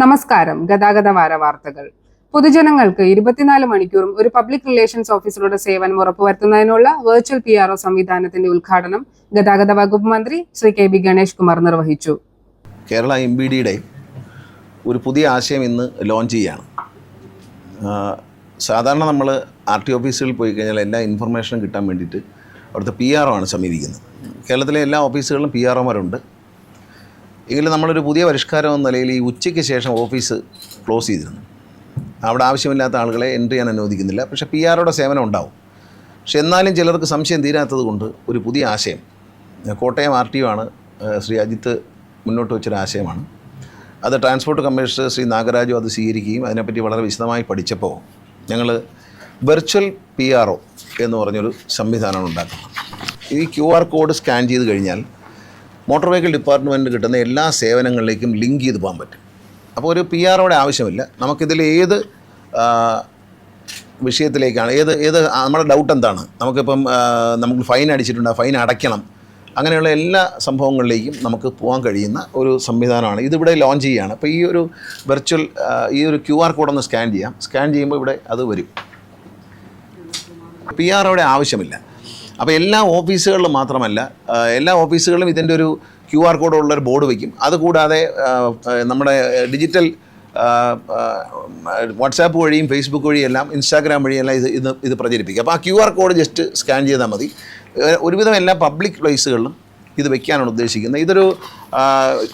നമസ്കാരം. ഗതാഗത വാര വാർത്തകൾ. പൊതുജനങ്ങൾക്ക് ഇരുപത്തിനാല് മണിക്കൂറും ഒരു പബ്ലിക് റിലേഷൻസ് ഓഫീസറുടെ സേവനം ഉറപ്പുവരുത്തുന്നതിനുള്ള വെർച്വൽ പി ആർ ഒ സംവിധാനത്തിന്റെ ഉദ്ഘാടനം ഗതാഗത വകുപ്പ് മന്ത്രി ശ്രീ കെ ബി ഗണേഷ് കുമാർ നിർവഹിച്ചു. കേരള എം ബി ഡിയുടെ ഒരു പുതിയ ആശയം ഇന്ന് ലോഞ്ച് ചെയ്യാണ്. സാധാരണ നമ്മൾ ആർ ടി ഓഫീസുകളിൽ പോയി കഴിഞ്ഞാൽ എല്ലാ ഇൻഫർമേഷനും കിട്ടാൻ വേണ്ടിയിട്ട് അവിടുത്തെ പി ആർ ഒ ആണ് സമീപിക്കുന്നത്. കേരളത്തിലെ എല്ലാ ഓഫീസുകളിലും പി ആർ ഒമാരുണ്ട് എങ്കിലും നമ്മളൊരു പുതിയ പരിഷ്കാരം എന്ന നിലയിൽ ഈ ഉച്ചയ്ക്ക് ശേഷം ഓഫീസ് ക്ലോസ് ചെയ്തിരുന്നു. അവിടെ ആവശ്യമില്ലാത്ത ആളുകളെ എൻട്രി ചെയ്യാൻ അനുവദിക്കുന്നില്ല. പക്ഷേ പി ആറോടെ സേവനം ഉണ്ടാവും. പക്ഷെ എന്നാലും ചിലർക്ക് സംശയം തീരാത്തത് കൊണ്ട് ഒരു പുതിയ ആശയം കോട്ടയം ആർ ടി ആണ് ശ്രീ അജിത്ത് മുന്നോട്ട് വെച്ചൊരു ആശയമാണ്. അത് ട്രാൻസ്പോർട്ട് കമ്മീഷണർ ശ്രീ നാഗരാജു അത് സ്വീകരിക്കുകയും അതിനെപ്പറ്റി വളരെ വിശദമായി പഠിച്ചപ്പോൾ ഞങ്ങൾ വെർച്വൽ പി ആർ ഒ എന്ന് പറഞ്ഞൊരു സംവിധാനമാണ് ഉണ്ടാക്കുന്നത്. ഈ ക്യു ആർ കോഡ് സ്കാൻ ചെയ്ത് കഴിഞ്ഞാൽ മോട്ടോർ വെഹിക്കിൾ ഡിപ്പാർട്ട്മെന്റ് കിട്ടുന്ന എല്ലാ സേവനങ്ങളിലേക്കും ലിങ്ക് ചെയ്ത് പോകാൻ പറ്റും. അപ്പോൾ ഒരു പി ആറോടെ ആവശ്യമില്ല. നമുക്കിതിൽ ഏത് വിഷയത്തിലേക്കാണ് ഏത് ഏത് നമ്മുടെ ഡൗട്ട് എന്താണ്? നമുക്കിപ്പം നമുക്ക് ഫൈൻ അടിച്ചിട്ടുണ്ട്? ഫൈൻ അടയ്ക്കണം. അങ്ങനെയുള്ള എല്ലാ സംഭവങ്ങളിലേക്കും നമുക്ക് പോകാൻ കഴിയുന്ന ഒരു സംവിധാനമാണ്. ഇതിവിടെ ലോഞ്ച് ചെയ്യുകയാണ് അപ്പോൾ ഈ ഒരു വെർച്വൽ ഈ ഒരു ക്യു ആർ കോഡൊന്ന് സ്കാൻ ചെയ്യാം. സ്കാൻ ചെയ്യുമ്പോൾ ഇവിടെ അത് വരും. പി ആറോടെ ആവശ്യമില്ല. അപ്പോൾ എല്ലാ ഓഫീസുകളിലും മാത്രമല്ല എല്ലാ ഓഫീസുകളിലും ഇതിന്റെ ഒരു ക്യു ആർ ഉള്ള ഒരു ബോർഡ് വയ്ക്കും അതുകൂടാതെ നമ്മുടെ ഡിജിറ്റൽ വാട്സാപ്പ് വഴിയും ഫേസ്ബുക്ക് വഴിയും എല്ലാം ഇൻസ്റ്റാഗ്രാം വഴിയെല്ലാം ഇത് ഇത് ഇത് പ്രചരിപ്പിക്കും. അപ്പോൾ ആ Q R code just scan ചെയ്താൽ മതി. ഒരുവിധം എല്ലാ പബ്ലിക് പ്ലേസുകളിലും ഇത് വെക്കാനാണ് ഉദ്ദേശിക്കുന്നത്. ഇതൊരു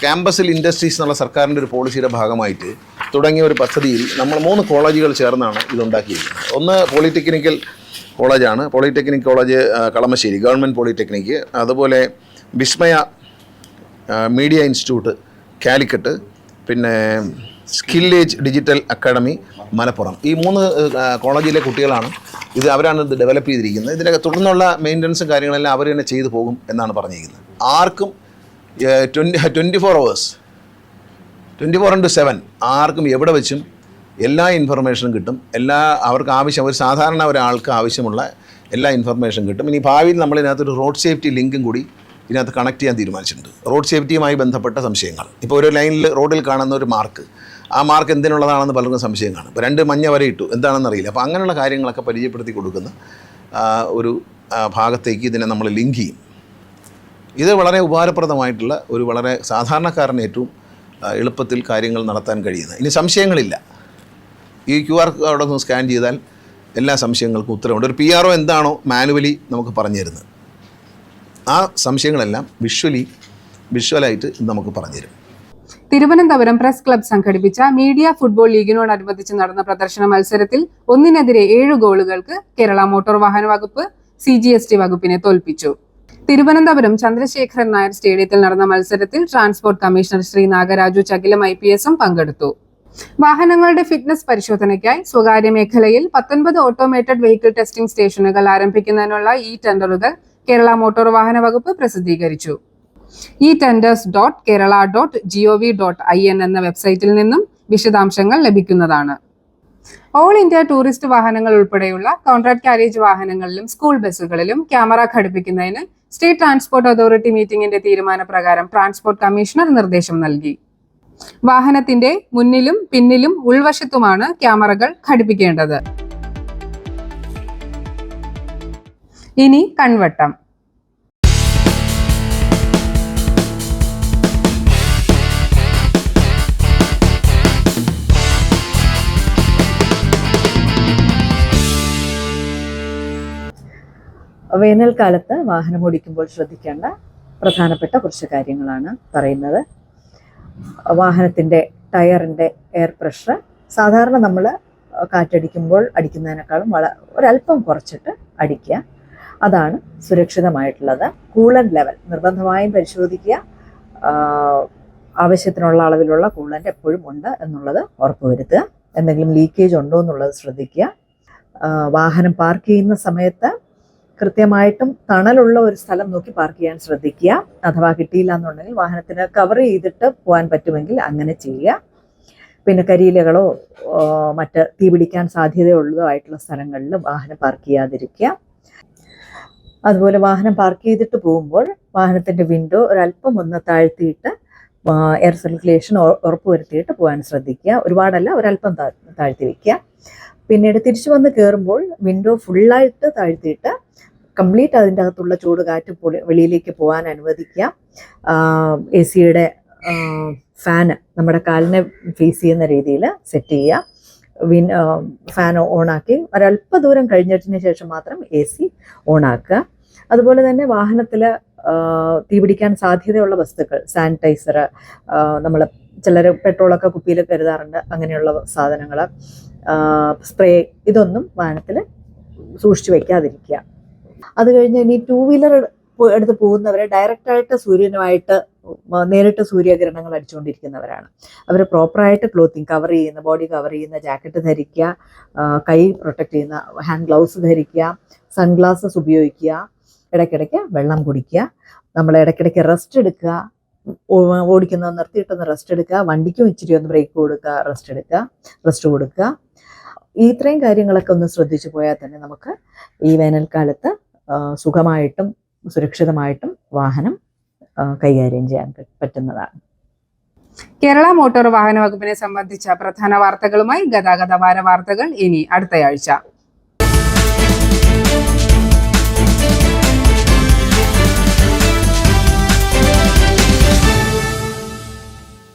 ക്യാമ്പസിൽ ഇൻഡസ്ട്രീസ് എന്നുള്ള സർക്കാരിന്റെ ഒരു പോളിസിയുടെ ഭാഗമായിട്ട് തുടങ്ങിയ ഒരു പദ്ധതിയിൽ നമ്മൾ മൂന്ന് കോളേജുകൾ ചേർന്നാണ് ഇതുണ്ടാക്കിയിരിക്കുന്നത്. ഒന്ന് പോളിടെക്നിക്കൽ കോളേജാണ്. Polytechnic college Kalamassery government polytechnic അതുപോലെ വിസ്മയ മീഡിയ ഇൻസ്റ്റിറ്റ്യൂട്ട് കാലിക്കറ്റ് പിന്നെ സ്കില്ലേജ് ഡിജിറ്റൽ അക്കാഡമി മലപ്പുറം. ഈ മൂന്ന് കോളേജിലെ കുട്ടികളാണ് ഇത് അവരാണ് ഇത് ഡെവലപ്പ് ചെയ്തിരിക്കുന്നത്. ഇതിന്റെ തുടർന്നുള്ള മെയിന്റനൻസും കാര്യങ്ങളെല്ലാം അവർ തന്നെ ചെയ്തു പോകും എന്നാണ് പറഞ്ഞിരിക്കുന്നത്. ആർക്കും twenty twenty four hours twenty four into seven ആർക്കും എവിടെ വെച്ചും എല്ലാ ഇൻഫർമേഷനും കിട്ടും. എല്ലാ അവർക്ക് ആവശ്യം ഒരു സാധാരണ ഒരാൾക്ക് ആവശ്യമുള്ള എല്ലാ ഇൻഫർമേഷനും കിട്ടും. ഇനി ഭാവിയിൽ നമ്മൾ ഇതിനകത്തൊരു റോഡ് സേഫ്റ്റി ലിങ്കും കൂടി ഇതിനകത്ത് കണക്ട് ചെയ്യാൻ തീരുമാനിച്ചിട്ടുണ്ട്. റോഡ് സേഫ്റ്റിയുമായി ബന്ധപ്പെട്ട സംശയങ്ങൾ. ഇപ്പോൾ ഒരു ലൈനിൽ റോഡിൽ കാണുന്ന ഒരു മാർക്ക് ആ മാർക്ക് എന്തിനുള്ളതാണെന്ന് പലർക്കും സംശയം കാണും. ഇപ്പോൾ രണ്ട് മഞ്ഞ വരെ ഇട്ടു. എന്താണെന്ന് അറിയില്ല. അപ്പോൾ അങ്ങനെയുള്ള കാര്യങ്ങളൊക്കെ പരിചയപ്പെടുത്തി കൊടുക്കുന്ന ഒരു ഭാഗത്തേക്ക് ഇതിനെ നമ്മൾ ലിങ്ക് ചെയ്യും. ഇത് വളരെ ഉപകാരപ്രദമായിട്ടുള്ള ഒരു വളരെ സാധാരണക്കാരന് ഏറ്റവും എളുപ്പത്തിൽ കാര്യങ്ങൾ നടത്താൻ കഴിയുന്നത് ഇനി സംശയങ്ങളില്ല. ഈ ക്യു ആർ കോഡ് ഒന്ന് സ്കാൻ ചെയ്താൽ എല്ലാ സംശയങ്ങൾക്കും ഉത്തരവുണ്ട്. ഒരു പി ആർ ഒ എന്താണോ മാനുവലി നമുക്ക് പറഞ്ഞു തരുന്നത്. ആ സംശയങ്ങളെല്ലാം വിഷ്വലി വിഷ്വലായിട്ട് നമുക്ക് പറഞ്ഞു തരും. തിരുവനന്തപുരം പ്രസ് ക്ലബ് സംഘടിപ്പിച്ച മീഡിയ ഫുട്ബോൾ ലീഗിനോടനുബന്ധിച്ച് നടന്ന പ്രദർശന മത്സരത്തിൽ ഒന്നിനെതിരെ ഏഴ് ഗോളുകൾക്ക് കേരള മോട്ടോർ വാഹന വകുപ്പ് സി ജി എസ് ടി വകുപ്പിനെ തോൽപ്പിച്ചു. തിരുവനന്തപുരം ചന്ദ്രശേഖരൻ നായർ സ്റ്റേഡിയത്തിൽ നടന്ന മത്സരത്തിൽ transport commissioner Shri Nagaraju Chakilam I P എസും പങ്കെടുത്തു. വാഹനങ്ങളുടെ ഫിറ്റ്നസ് പരിശോധനയ്ക്കായി സ്വകാര്യ മേഖലയിൽ പത്തൊൻപത് ഓട്ടോമേറ്റഡ് വെഹിക്കിൾ ടെസ്റ്റിംഗ് സ്റ്റേഷനുകൾ ആരംഭിക്കുന്നതിനുള്ള ഈ ടെൻഡറുകൾ കേരള മോട്ടോർ വാഹന വകുപ്പ് പ്രസിദ്ധീകരിച്ചു. E tenders dot Kerala dot G O V dot I N എന്ന വെബ്സൈറ്റിൽ നിന്നും വിശദാംശങ്ങൾ ലഭിക്കുന്നതാണ്. ഓൾ ഇന്ത്യ ടൂറിസ്റ്റ് വാഹനങ്ങൾ ഉൾപ്പെടെയുള്ള കോൺട്രാക്ട് കാരേജ് വാഹനങ്ങളിലും സ്കൂൾ ബസ്സുകളിലും ക്യാമറ ഘടിപ്പിക്കുന്നതിന് സ്റ്റേറ്റ് ട്രാൻസ്പോർട്ട് അതോറിറ്റി മീറ്റിംഗിന്റെ തീരുമാനപ്രകാരം ട്രാൻസ്പോർട്ട് കമ്മീഷണർ നിർദ്ദേശം നൽകി. വാഹനത്തിന്റെ മുന്നിലും പിന്നിലും ഉൾവശത്തുമാണ് ക്യാമറകൾ ഘടിപ്പിക്കേണ്ടത്. ഇനി കൺവട്ടം. വേനൽക്കാലത്ത് വാഹനം ഓടിക്കുമ്പോൾ ശ്രദ്ധിക്കേണ്ട പ്രധാനപ്പെട്ട കുറച്ച് കാര്യങ്ങളാണ് പറയുന്നത്. വാഹനത്തിന്റെ ടയറിന്റെ എയർ പ്രഷർ സാധാരണ നമ്മൾ കാറ്റടിക്കുമ്പോൾ അടിക്കുന്നതിനേക്കാളും വള ഒരല്പം കുറച്ചിട്ട് അടിക്കുക. അതാണ് സുരക്ഷിതമായിട്ടുള്ളത്. കൂളൻ ലെവൽ നിർബന്ധമായും പരിശോധിക്കുക. ആവശ്യത്തിനുള്ള അളവിലുള്ള കൂളന്റ് എപ്പോഴും ഉണ്ട് എന്നുള്ളത് ഉറപ്പുവരുത്തുക. എന്തെങ്കിലും ലീക്കേജ് ഉണ്ടോ എന്നുള്ളത് ശ്രദ്ധിക്കുക. വാഹനം പാർക്ക് ചെയ്യുന്ന സമയത്ത് കൃത്യമായിട്ടും തണലുള്ള ഒരു സ്ഥലം നോക്കി പാർക്ക് ചെയ്യാൻ ശ്രദ്ധിക്കുക. അഥവാ കിട്ടിയില്ല എന്നുണ്ടെങ്കിൽ വാഹനത്തിന് കവർ ചെയ്തിട്ട് പോകാൻ പറ്റുമെങ്കിൽ അങ്ങനെ ചെയ്യുക. പിന്നെ കരിയിലകളോ മറ്റ് തീ പിടിക്കാൻ സാധ്യതയുള്ളതോ ആയിട്ടുള്ള സ്ഥലങ്ങളിൽ വാഹനം പാർക്ക് ചെയ്യാതിരിക്കുക. അതുപോലെ വാഹനം പാർക്ക് ചെയ്തിട്ട് പോകുമ്പോൾ വാഹനത്തിന്റെ വിൻഡോ ഒരല്പം ഒന്ന് താഴ്ത്തിയിട്ട് എയർ സർക്കുലേഷൻ ഉറപ്പുവരുത്തിയിട്ട് പോകാൻ ശ്രദ്ധിക്കുക. ഒരുപാടല്ല ഒരല്പം താഴ്ത്തി വെക്കുക. പിന്നീട് തിരിച്ചു വന്ന് കയറുമ്പോൾ വിൻഡോ ഫുള്ളായിട്ട് താഴ്ത്തിയിട്ട് കംപ്ലീറ്റ് അതിന്റെ അകത്തുള്ള ചൂട് കാറ്റ് വെളിയിലേക്ക് പോകാൻ അനുവദിക്കുക. എ സിയുടെ ഫാന് നമ്മുടെ കാലിനെ ഫേസ് ചെയ്യുന്ന രീതിയിൽ സെറ്റ് ചെയ്യുക. വിൻ ഫാൻ ഓണാക്കി ഒരല്പ ദൂരം കഴിഞ്ഞിട്ടിന് ശേഷം മാത്രം എ സി ഓണാക്കുക അതുപോലെ തന്നെ വാഹനത്തിൽ തീപിടിക്കാൻ സാധ്യതയുള്ള വസ്തുക്കൾ സാനിറ്റൈസർ നമ്മൾ ചിലർ പെട്രോളൊക്കെ കുപ്പിയിൽ കരുതാറുണ്ട് അങ്ങനെയുള്ള സാധനങ്ങൾ സ്പ്രേ ഇതൊന്നും വാഹനത്തിൽ സൂക്ഷിച്ചു വയ്ക്കാതിരിക്കുക അത് കഴിഞ്ഞ് ഇനി ടൂ വീലർ എടുത്ത് പോകുന്നവരെ ഡയറക്റ്റായിട്ട് സൂര്യനുമായിട്ട് നേരിട്ട് സൂര്യകിരണങ്ങൾ അടിച്ചുകൊണ്ടിരിക്കുന്നവരാണ്. അവർ പ്രോപ്പറായിട്ട് ക്ലോത്തിങ് കവർ ചെയ്യുന്ന ബോഡി കവർ ചെയ്യുന്ന ജാക്കറ്റ് ധരിക്കുക കൈ പ്രൊട്ടക്റ്റ് ചെയ്യുന്ന ഹാൻഡ് ഗ്ലൗസ് ധരിക്കുക സൺഗ്ലാസസ് ഉപയോഗിക്കുക ഇടയ്ക്കിടയ്ക്ക് വെള്ളം കുടിക്കുക നമ്മൾ ഇടയ്ക്കിടയ്ക്ക് റെസ്റ്റ് എടുക്കുക ഓടിക്കുന്നത് നിർത്തിയിട്ടൊന്ന് റെസ്റ്റ് എടുക്കുക വണ്ടിക്കും ഇച്ചിരി ഒന്ന് ബ്രേക്ക് കൊടുക്കുക റെസ്റ്റ് എടുക്കുക റെസ്റ്റ് കൊടുക്കുക. ഇത്രയും കാര്യങ്ങളൊക്കെ ഒന്ന് ശ്രദ്ധിച്ചു പോയാൽ തന്നെ നമുക്ക് ഈ വേനൽക്കാലത്ത് സുഖമായിട്ടും സുരക്ഷിതമായിട്ടും വാഹനം കൈകാര്യം ചെയ്യാൻ പറ്റുന്നതാണ്. കേരള മോട്ടോർ വാഹന വകുപ്പിനെ സംബന്ധിച്ച പ്രധാന വാർത്തകളുമായി ഗതാഗത വാര വാർത്തകൾ ഇനി അടുത്തയാഴ്ച.